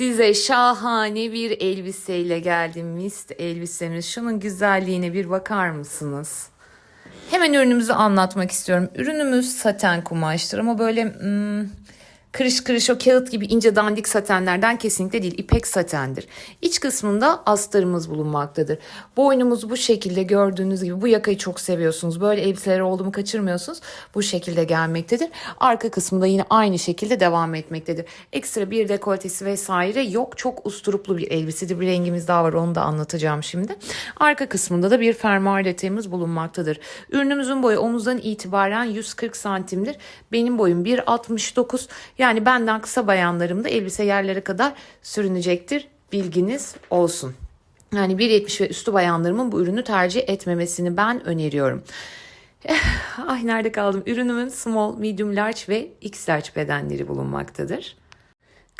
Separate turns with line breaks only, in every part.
Size şahane bir elbiseyle geldim. Mist elbisemiz. Şunun güzelliğine bir bakar mısınız? Hemen ürünümüzü anlatmak istiyorum. Ürünümüz saten kumaştır ama böyle hmm, kırış kırış o kağıt gibi ince dandik satenlerden kesinlikle değil. İpek satendir. İç kısmında astarımız bulunmaktadır. Boynumuz bu şekilde gördüğünüz gibi bu yakayı çok seviyorsunuz. Böyle elbiseler oldu mu kaçırmıyorsunuz. Bu şekilde gelmektedir. Arka kısmında yine aynı şekilde devam etmektedir. Ekstra bir dekoltesi vesaire yok. Çok usturuplu bir elbisedir. Bir rengimiz daha var onu da anlatacağım şimdi. Arka kısmında da bir fermuar detayımız bulunmaktadır. Ürünümüzün boyu omuzdan itibaren 140 santimdir. Benim boyum 1.69. Yani benden kısa bayanlarım da elbise yerlere kadar sürünecektir. Bilginiz olsun. Yani 1.70 ve üstü bayanlarımın bu ürünü tercih etmemesini ben öneriyorum. Eh, Ay nerede kaldım? Ürünümün small, medium, large ve x large bedenleri bulunmaktadır.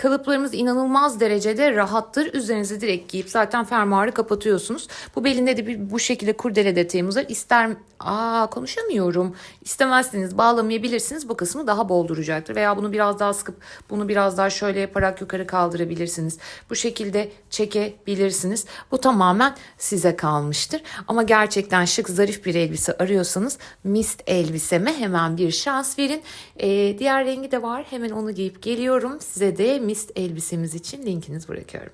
Kalıplarımız inanılmaz derecede rahattır. Üzerinize direkt giyip zaten fermuarı kapatıyorsunuz. Bu belinde de bir bu şekilde kurdele detayımız var. İster Aa konuşamıyorum. İstemezseniz bağlamayabilirsiniz. Bu kısmı daha bol duracaktır. Veya bunu biraz daha sıkıp bunu biraz daha şöyle yaparak yukarı kaldırabilirsiniz. Bu şekilde çekebilirsiniz. Bu tamamen size kalmıştır. Ama gerçekten şık zarif bir elbise arıyorsanız mist elbiseme hemen bir şans verin. Ee, diğer rengi de var. Hemen onu giyip geliyorum. Size de mist elbisemiz için linkinizi bırakıyorum.